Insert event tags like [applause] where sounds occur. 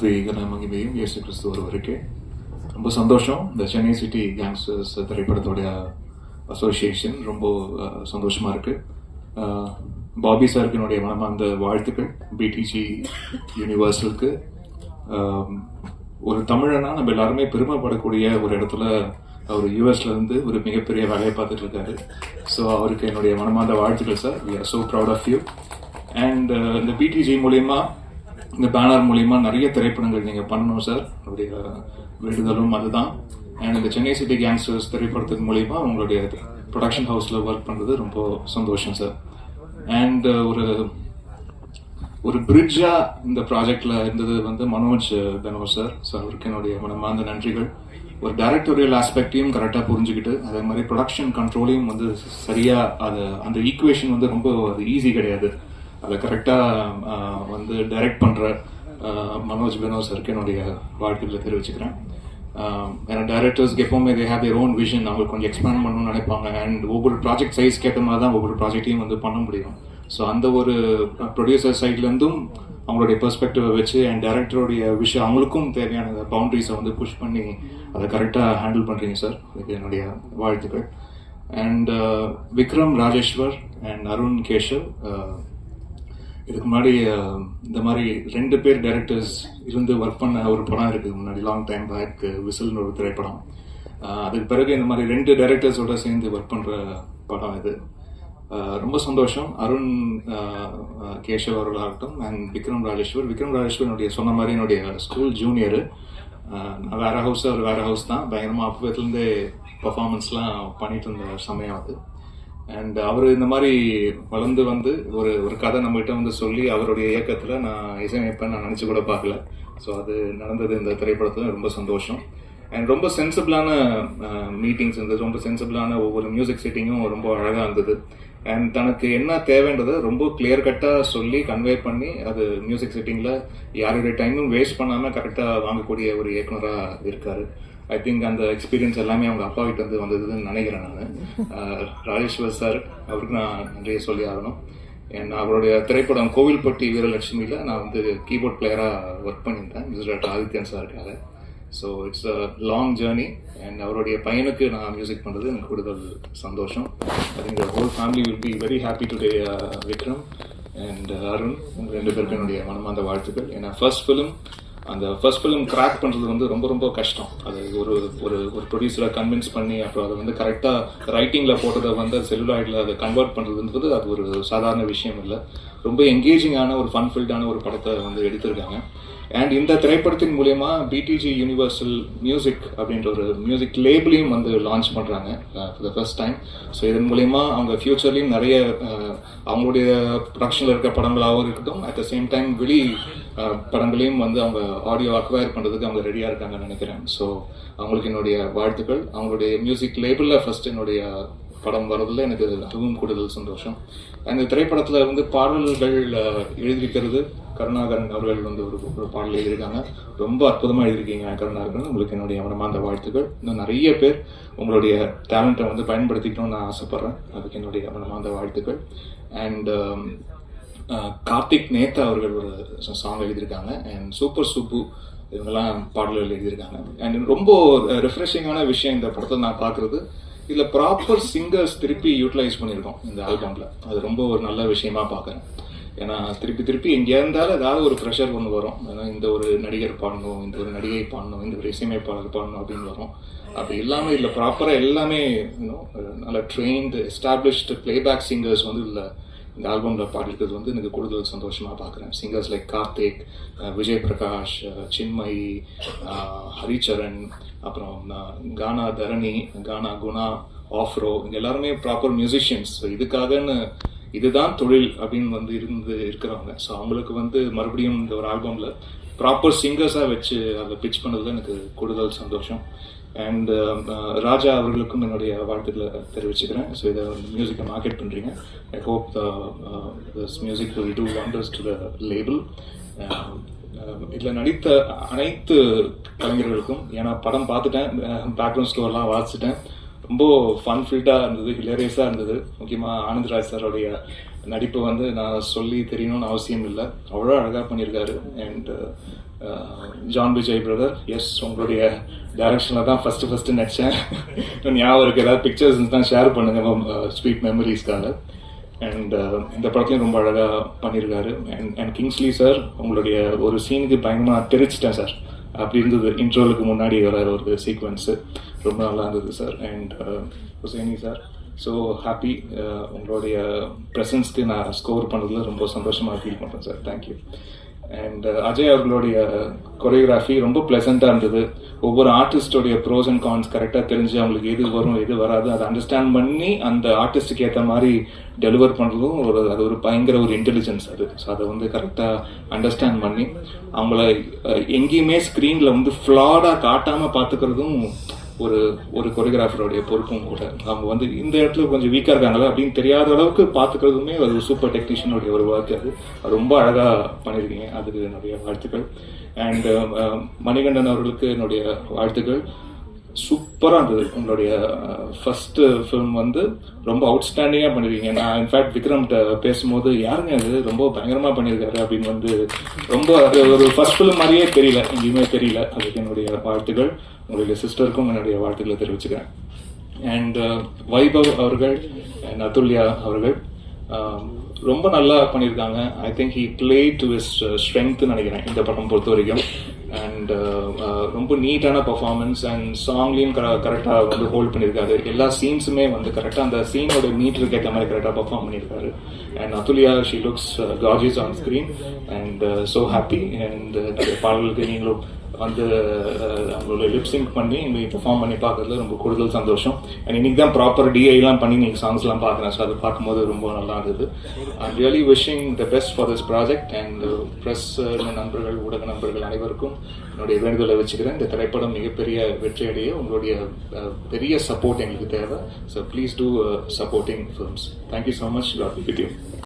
துதி மகிமையும் இயேசு கிறிஸ்து ஒருவருக்கே. ரொம்ப சந்தோஷம். இந்த சென்னை சிட்டி கேங்ஸ்டர்ஸ் திரைப்படத்தோடைய அசோசியேஷன் ரொம்ப சந்தோஷமாக இருக்குது பாபி சாருக்கு என்னுடைய மனமார்ந்த வாழ்த்துக்கள். பிடிஜி யூனிவர்சலுக்கு ஒரு தமிழனா நம்ம எல்லாருமே பெருமைப்படக்கூடிய ஒரு இடத்துல அவர் யூஎஸ்ல இருந்து ஒரு மிகப்பெரிய வேலையை பார்த்துட்டு இருக்காரு. ஸோ அவருக்கு என்னுடைய மனமார்ந்த வாழ்த்துக்கள் sir we are so proud of you and இந்த பிடிஜி மூலியமா இந்த பேனர் மூலியமா நிறைய திரைப்படங்கள் நீங்க பண்ணணும் சார் உங்களுடைய வேண்டுதலும் அதுதான். அண்ட் இந்த சென்னை சிட்டி கேங்ஸ்டர்ஸ் திரைப்படத்தின் மூலியமா உங்களுடைய ப்ரொடக்ஷன் ஹவுஸ்ல ஒர்க் பண்றது ரொம்ப சந்தோஷம் சார் அண்ட் uh, ஒரு ஒரு பிரிட்ஜா இந்த ப்ராஜெக்ட்ல இருந்தது வந்து மனோஜ் பெனோ சார் ஸோ அவருக்கு என்னுடைய மனமார்ந்த நன்றிகள். ஒரு டைரக்டோரியல் ஆஸ்பெக்டையும் கரெக்டாக புரிஞ்சுக்கிட்டு அதே மாதிரி ப்ரொடக்ஷன் கண்ட்ரோலையும் வந்து சரியா அது அந்த ஈக்குவேஷன் வந்து ரொம்ப அது ஈஸி கிடையாது. அதை கரெக்டாக வந்து டைரக்ட் பண்ணுற மனோஜ் பெனோ சருக்கு என்னுடைய வாழ்க்கையில் தெரிவிச்சுக்கிறேன். ஆஹ், ஏன்னா டேரக்டர்ஸ்க்கு எப்பவுமே they have their own vision அவங்களுக்கு கொஞ்சம் எக்ஸ்பேண்ட் பண்ணணும்னு நினைப்பாங்க. அண்ட் ஒவ்வொரு ப்ராஜெக்ட் சைஸ் கேட்ட மாதிரி தான் ஒவ்வொரு ப்ராஜெக்டையும் வந்து பண்ண முடியும். ஸோ அந்த ஒரு ப்ரொடியூசர் சைட்லேருந்தும் அவங்களுடைய பெர்ஸ்பெக்டிவை வச்சு அண்ட் டேரக்டருடைய விஷயம் அவங்களுக்கும் தேவையான பவுண்ட்ரிஸை வந்து புஷ் பண்ணி அதை கரெக்டாக ஹேண்டில் பண்ணுறீங்க சார் அதுக்கு என்னுடைய வாழ்த்துக்கள். அண்ட் விக்ரம் ராஜேஸ்வர் அண்ட் அருண் கேஷவ் இதுக்கு முன்னாடி இந்த மாதிரி ரெண்டு பேர் டைரக்டர்ஸ் இருந்து ஒர்க் பண்ண ஒரு படம் இருக்குது முன்னாடி லாங் டைம் பேக் விசில்னு ஒரு திரைப்படம். அதுக்கு பிறகு இந்த மாதிரி ரெண்டு டைரக்டர்ஸோட சேர்ந்து ஒர்க் பண்ணுற படம் இது. ரொம்ப சந்தோஷம். அருண் அஹ், கேஷவ் அவர்களாகட்டும் அண்ட் விக்ரம் ராஜேஸ்வர். விக்ரம் ராஜேஸ்வர் என்னுடைய சொன்ன மாதிரி என்னுடைய ஸ்கூல் ஜூனியர் நான் வேற ஹவுஸ் அவர் வேற ஹவுஸ் தான். பயங்கரமாக அப்பத்துலேருந்தே பர்ஃபார்மன்ஸ்லாம் பண்ணிட்டு இருந்த சமயம் அது. அண்ட் அவர் இந்த மாதிரி வளர்ந்து வந்து ஒரு ஒரு கதை நம்மகிட்ட வந்து சொல்லி அவருடைய இயக்கத்தில் நான் இசையமைப்பேன் நான் நினச்சி கூட பார்க்கல. ஸோ அது நடந்தது இந்த திரைப்படத்தில் ரொம்ப சந்தோஷம். அண்ட் ரொம்ப சென்சிபிளான மீட்டிங்ஸ் இருந்தது. ரொம்ப சென்சிபிளான ஒவ்வொரு மியூசிக் செட்டிங்கும் ரொம்ப அழகாக இருந்தது. அண்ட் தனக்கு என்ன தேவைன்றதை ரொம்ப கிளியர் கட்டாக சொல்லி கன்வே பண்ணி அது மியூசிக் செட்டிங்கில் யாருடைய டைமும் வேஸ்ட் பண்ணாமல் கரெக்டாக வாங்கக்கூடிய ஒரு இயக்குனராக இருக்காரு. ஐ திங்க் அந்த எக்ஸ்பீரியன்ஸ் எல்லாமே அவங்க அப்பா கிட்ட இருந்து வந்ததுன்னு நினைக்கிறேன் நான். [laughs] ராஜேஸ்வர் சார் அவருக்கு நான் நன்றியை சொல்லி ஆகணும். And அவருடைய திரைப்படம் கோவில்பட்டி வீரலட்சுமியில் நான் வந்து கீபோர்ட் பிளேயராக ஒர்க் பண்ணியிருந்தேன் mister Adityan சாருக்காக so it's a long journey and அவருடைய பையனுக்கு நான் மியூசிக் பண்ணுறது எனக்கு கூடுதல் சந்தோஷம். I think whole family will be very happy today Vikram and Arun. ரெண்டு பேருக்கும் என்னுடைய மனமார்ந்த வாழ்த்துக்கள். ஏன்னா ஃபர்ஸ்ட் ஃபிலிம் அந்த ஃபர்ஸ்ட் ஃபிலிம் கிராக் பண்ணுறது வந்து ரொம்ப ரொம்ப கஷ்டம். அது ஒரு ஒரு ஒரு ப்ரொடியூசரை கன்வின்ஸ் பண்ணி அப்புறம் அதை வந்து கரெக்டாக ரைட்டிங்கில் போட்டதை வந்து செல்லுலாய்டில் அதை கன்வெர்ட் பண்ணுறதுன்றது அது ஒரு சாதாரண விஷயம் இல்லை. ரொம்ப எங்கேஜிங்கான ஒரு ஃபன் ஃபில்டான ஒரு படத்தை வந்து எடுத்திருக்காங்க. அண்ட் இந்த திரைப்படத்தின் மூலயமா பிடிஜி யூனிவர்சல் மியூசிக் அப்படின்ற ஒரு மியூசிக் லேபிளையும் வந்து லான்ச் பண்ணுறாங்க for the first time so இதன் மூலயமா அவங்க ஃபியூச்சர்லேயும் நிறைய uh, அவங்களுடைய ப்ரொடக்ஷனில் இருக்க படங்களாகவும் இருக்கட்டும் அட் த சேம் டைம் வெளி படங்களையும் வந்து அவங்க ஆடியோ அக்வயர் பண்ணுறதுக்கு அவங்க ரெடியாக இருக்காங்கன்னு நினைக்கிறேன். ஸோ அவங்களுக்கு என்னுடைய வாழ்த்துக்கள். அவங்களுடைய மியூசிக் லேபிளில் ஃபஸ்ட் என்னுடைய படம் வர்றதில் எனக்கு அதுவும் கூடுதல் சந்தோஷம். அந்த திரைப்படத்தில் வந்து பாடல்கள் எழுதியிருக்கிறது கருணாகரன் அவர்கள் வந்து ஒரு ஒரு பாடல் எழுதியிருக்காங்க. ரொம்ப அற்புதமாக எழுதியிருக்கீங்க கருணாகரன். உங்களுக்கு என்னுடைய மனமார்ந்த வாழ்த்துக்கள். இன்னும் நிறைய பேர் உங்களுடைய டேலண்ட்டை வந்து பயன்படுத்திக்கணும்னு நான் ஆசைப்பட்றேன். அதுக்கு என்னுடைய மனமார்ந்த வாழ்த்துக்கள். அண்ட் கார்த்திக் நேத்தா அவர்கள் ஒரு சாங் எழுதியிருக்காங்க. அண்ட் சூப்பர் சூப்பு இவங்கெல்லாம் பாடல்கள் எழுதியிருக்காங்க. அண்ட் ரொம்ப ரெஃப்ரெஷிங்கான விஷயம் இந்த படத்தை நான் பார்க்குறது இதில் ப்ராப்பர் சிங்கர்ஸ் திருப்பி யூட்டிலைஸ் பண்ணியிருக்கோம் இந்த ஆல்பமில் அது ரொம்ப ஒரு நல்ல விஷயமா பார்க்குறேன் ஏன்னா திருப்பி திருப்பி எங்கே இருந்தாலும் ஏதாவது ஒரு ப்ரெஷர் ஒன்று வரும். ஏன்னா இந்த ஒரு நடிகர் பாடணும் இந்த ஒரு நடிகை பாடணும் இந்த ஒரு இசையமைப்பாளர் பாடணும் அப்படின்னு வரும். அப்படி இல்லாமல் இதில் ப்ராப்பராக எல்லாமே இன்னும் நல்ல ட்ரெயின்டு எஸ்டாப்ளிஷ்டு பிளேபேக் சிங்கர்ஸ் வந்து இல்லை இந்த ஆல்பமில் பாடிருக்கிறது வந்து எனக்கு கூடுதல் சந்தோஷமாக பார்க்குறேன் சிங்கர்ஸ் லைக் கார்த்திக் விஜய் பிரகாஷ் சின்மயி ஹரிச்சரண் ஹரிச்சரன் அப்புறம் கானா தரணி கானா குணா ஆஃப்ரோ இங்க எல்லாருமே ப்ராப்பர் மியூசிஷியன்ஸ் இதுக்காகன்னு இதுதான் தொழில் அப்படின்னு வந்து இருந்து இருக்கிறவங்க. ஸோ அவங்களுக்கு வந்து மறுபடியும் இந்த ஒரு ஆல்பமில் ப்ராப்பர் சிங்கர்ஸாக வச்சு அதை பிச் பண்ணதுல எனக்கு கூடுதல் சந்தோஷம். அண்ட் uh, uh, ராஜா அவர்களுக்கும் என்னுடைய வாழ்த்துக்களை தெரிவிச்சுக்கிறேன். ஸோ இதை மியூசிக்கை மார்க்கெட் பண்ணுறீங்க I hope this music will do wonders to the label இதில் நடித்த அனைத்து கலைஞர்களுக்கும் ஏன்னா படம் பார்த்துட்டேன் uh, பேக்ரவுண்ட் ஸ்கோர்லாம் வாசிச்சிட்டேன். ரொம்ப ஃபன் ஃபில்டாக இருந்தது ஹிலேரியஸாக இருந்தது. முக்கியமாக ஆனந்த்ராஜ் சாரோடைய நடிப்பு வந்து நான் சொல்லி தெரியணும்னு அவசியம் இல்லை. அவ்வளோ அழகாக பண்ணியிருக்காரு. And John Vijay brother yes உங்களுடைய டைரக்ஷனில் தான் ஃபஸ்ட்டு ஃபஸ்ட்டு நடித்தேன் ஞாபகம் இருக்கு ஏதாவது பிக்சர்ஸ் தான் ஷேர் பண்ணுங்க ஸ்வீட் மெமரிஸ்க்காக அண்ட் இந்த படத்தையும் ரொம்ப அழகாக பண்ணியிருக்காரு. அண்ட் அண்ட் கிங்ஸ்லி சார் உங்களுடைய ஒரு சீனுக்கு பயங்கரமாக தெரிச்சிட்டேன் சார் அப்படி இருந்தது. இன்ட்ரோலுக்கு முன்னாடி வர ஒரு சீக்வன்ஸு ரொம்ப நல்லா இருந்தது sir and uh, Hussaini sir so happy உங்களுடைய ப்ரெசன்ஸ்க்கு நான் ஸ்கோர் பண்ணதில் ரொம்ப சந்தோஷமாக ஃபீல் பண்ணுறேன் sir thank you and Ajay uh, அவர்களுடைய கொரியோகிராஃபி ரொம்ப ப்ளசண்ட்டாக இருந்தது. ஒவ்வொரு ஆர்டிஸ்டோடைய ப்ரோஸ் அண்ட் கான்ஸ் கரெக்டாக தெரிஞ்சு அவங்களுக்கு எது வரும் எது வராது அதை அண்டர்ஸ்டாண்ட் பண்ணி அந்த ஆர்டிஸ்ட்டுக்கு ஏற்ற மாதிரி டெலிவர் பண்ணுறதும் ஒரு அது ஒரு பயங்கர ஒரு இன்டெலிஜென்ஸ் அது. ஸோ அதை வந்து கரெக்டாக அண்டர்ஸ்டாண்ட் பண்ணி அவங்கள எங்கேயுமே ஸ்க்ரீனில் வந்து ஃப்ளாடாக காட்டாமல் பார்த்துக்கிறதும் ஒரு ஒரு கொரியோகிராஃபருடைய பொறுப்பும் கூட. அவங்க வந்து இந்த இடத்துல கொஞ்சம் வீக்காக இருக்காங்களா அப்படின்னு தெரியாத அளவுக்கு பார்த்துக்கிறதுமே ஒரு சூப்பர் டெக்னீஷியனுடைய ஒரு ஒர்க் அது. ரொம்ப அழகாக பண்ணியிருக்கீங்க. அதுக்கு என்னுடைய வாழ்த்துக்கள். அண்ட் மணிகண்டன் அவர்களுக்கு என்னுடைய வாழ்த்துக்கள். சூப் சூப்பராக இருந்தது உங்களுடைய ஃபர்ஸ்ட் ஃபிலிம் வந்து ரொம்ப அவுட்ஸ்டாண்டிங்காக பண்ணிருக்கீங்க. நான் இன்ஃபேக்ட் விக்ரம்கிட்ட பேசும்போது யாருங்க அது ரொம்ப பயங்கரமாக பண்ணியிருக்காரு அப்படின்னு வந்து ரொம்ப அது ஒரு ஃபர்ஸ்ட் ஃபிலிம் மாதிரியே தெரியல. எங்கேயுமே தெரியல. அதுக்கு என்னுடைய வாழ்த்துக்கள். உங்களுடைய சிஸ்டருக்கும் என்னுடைய வாழ்த்துக்களை தெரிவிச்சுக்கிறேன். அண்ட் வைபவ் அவர்கள் அண்ட் அதுல்யா அவர்கள் ரொம்ப நல்லா பண்ணியிருக்காங்க I think he play to his ஸ்ட்ரென்த்னு நினைக்கிறேன். இந்த படம் பொறுத்த வரைக்கும் அண்ட் uh, uh, ரொம்ப நீட்டான பர்ஃபார்மன்ஸ் அண்ட் சாங்லேயும் கரெக்டாக வந்து ஹோல்ட் பண்ணியிருக்காரு எல்லா சீன்ஸுமே வந்து கரெக்டாக அந்த சீனோட மீட்டருக்கு ஏற்ற மாதிரி கரெக்டாக பர்ஃபார்ம் பண்ணியிருக்காரு and Athulya she looks gorgeous on screen and so happy and பாடல்களுக்கு நீங்களும் வந்து uh, அவங்களோட லிப்ஸிங் பண்ணி இன்னைக்கு பெர்ஃபார்ம் பண்ணி பார்க்கறதுல ரொம்ப கூடுதல் சந்தோஷம். அண்ட் இன்னைக்கு தான் ப்ராப்பர் டிஐலாம் பண்ணி நீங்கள் சாங்ஸ்லாம் பார்க்குறேன். ஸோ அது பார்க்கும்போது ரொம்ப நல்லா இருந்தது. I'm really wishing the best for this project and press நண்பர்கள் ஊடக நண்பர்கள் அனைவருக்கும் என்னுடைய வேண்டுதலை வச்சுக்கிறேன். இந்த திரைப்படம் மிகப்பெரிய வெற்றியடைய உங்களுடைய பெரிய சப்போர்ட் எங்களுக்கு தேவை. So please do supporting films thank you so much god with you